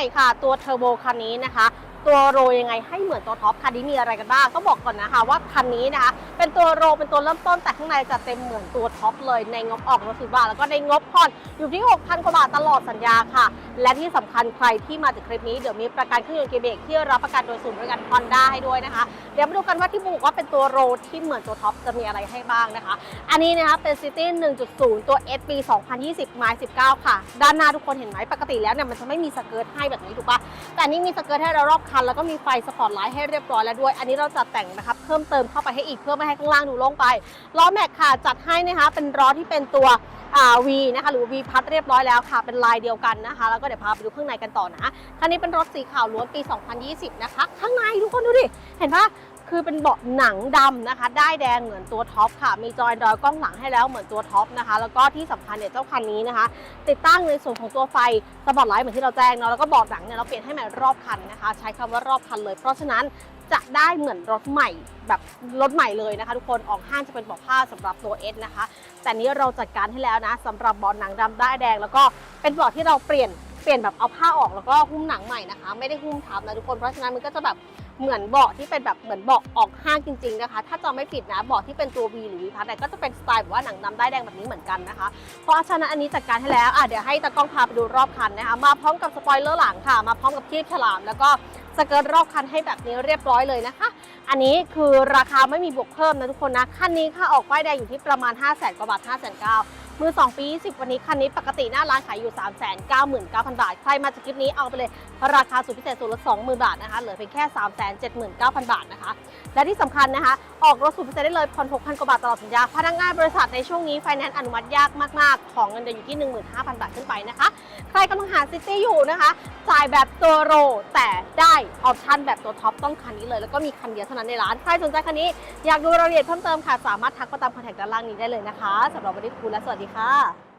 ใช่ค่ะ ตัวเทอร์โบคันนี้นะคะ ตัวโรยังไงให้เหมือนตัวท็อปคันนี้มีอะไรกันบ้างก็บอกก่อนนะคะว่าคันนี้นะคะเป็นตัวโรเป็นตัวเริ่มต้นแต่ข้างในจะเต็มเหมือนตัวท็อปเลยในงบออกรถสิบบาทแล้วก็ในงบผ่อนอยู่ที่ 6,000กว่าบาทตลอดสัญญาค่ะ และที่สำคัญใครที่มาจากคลิปนี้เดี๋ยวมีประกันเครื่องยนต์เกียร์เบรกที่รับประกันโดยศูนย์บริการฮอนด้าให้ด้วยนะคะเดี๋ยวมาดูกันว่าที่บอกว่าเป็นตัวโรที่เหมือนตัวท็อปจะมีอะไรให้บ้างนะคะ อันนี้นะคะเป็น City 1.0 ตัว S ปี 2020ไมล์19 ค่ะ ด้านหน้าทุกคนเห็นไหมปกติแล้วเนี่ยมันจะไม่มีสเกิร์ตให้แบบนี้ถูกปะแต่นนี้มีสเกิร์ตให้เรารอบคัน แล้วก็มีไฟสปอตไลท์ให้เรียบร้อยแล้วด้วย อันนี้เราจะแต่งนะครับเพิ่มเติมเข้าไปให้อีกเพื่อไม่ให้ข้างล่างดูโล่งไปล้อแม็กค่ะจัดให้นะคะเป็นล้อที่เป็นตัววีนะคะหรือวีพัดเรียบร้อยแล้วค่ะ เป็นลายเดียวกันนะคะ แล้วก็เดี๋ยวพาไปดูข้างในกันต่อนะคันนี้เป็นรถสีขาวล้วนปี 2020 นะคะ ข้างในทุกคนดูดิ เห็นปะ คือเป็นเบาะหนังดำนะคะ ได้ายแดงเหมือนตัวท็อปค่ะ มีจอยดอยกล้องหลังให้แล้วเหมือนตัวท็อปนะคะ แล้วก็ที่สำคัญเนี่ยเจ้าคันนี้นะคะ ติดตั้งในส่วนของตัวไฟสปอตไลท์เหมือนที่เราแจ้งเนาะแล้วก็เบาะหนังเนี่ยเราเปลี่ยนให้ใหม่รอบคันนะคะ ใช้คำว่ารอบคันเลย เพราะฉะนั้นจะได้เหมือนรถใหม่แบบรถใหม่เลยนะคะ ทุกคนออกห้างจะเป็นเบาะผ้าสำหรับตัว S นะคะ แต่นี้เราจัดการให้แล้วนะสำหรับเบาะหนังดำได้ายแดง แล้วก็เป็นเบาะที่เราเปลี่ยนเปลี่ยนแบบเอาผ้าออกแล้วก็หุ้มหนังใหม่นะคะ ไม่ได้หุ้มทับนะทุกคนเพราะฉะนั้นมันก็จะแบบ เหมือนเบาะที่เป็นแบบเหมือนเบาะออกห้างจริงๆนะคะ ถ้าจำไม่ผิดนะเบาะที่เป็นตัว V หรือ V พัดเนี่ยก็จะเป็นสไตล์แบบว่าหนังดำได้แดงแบบนี้เหมือนกันนะคะ เพราะฉะนั้นอันนี้จัดการให้แล้วอะเดี๋ยวให้ตากล้องพาไปดูรอบคันนะคะ มาพร้อมกับสปอยเลอร์หลังค่ะ มาพร้อมกับคลิปฉลาม แล้วก็สเกิร์ตรอบคันให้แบบนี้เรียบร้อยเลยนะคะ อันนี้คือราคาไม่มีบวกเพิ่มนะทุกคนนะคันนี้ค่ะออกป้ายแดงอยู่ที่ประมาณ 5 0 0 0 0 0กว่าบาท5 9 0 0 0 มือ 2 ปี 20 วันนี้คันนี้ปกติหน้าร้านขายอยู่ 3 9 9 0 0 0 บาท ใครมาจากคลิปนี้เอาไปเลย ราคาสุดพิเศษสุดลด 20,000 บาทนะคะ เหลือเพียงแค่ 3 7 9 0 0 0 บาทนะคะ และที่สำคัญนะคะ ออกรถสุดพิเศษได้เลยผ่อน6,000 กว่าบาทตลอดสัญญา พนักงานบริษัทในช่วงนี้ไฟแนนซ์อนุมัติยากมาก ๆ ของเงินเดือนอยู่ที่ 15,000 บาทขึ้นไปนะคะ ใครกำลังหาซิตี้อยู่นะคะ จ่ายแบบตัวโรแต่ได้ออปชั่นแบบตัวท็อปต้องคันนี้เลย แล้วก็มีคันเดียวเท่านั้นในร้าน ใครสนใจคันนี้อยากดูรายละเอียดเพิ่มเติมค่ะ สามารถทักมาตามคอนแทคด้านล่างนี้ได้เลยนะคะสำหรับวันนี้คุณและสวัสดีค่ะ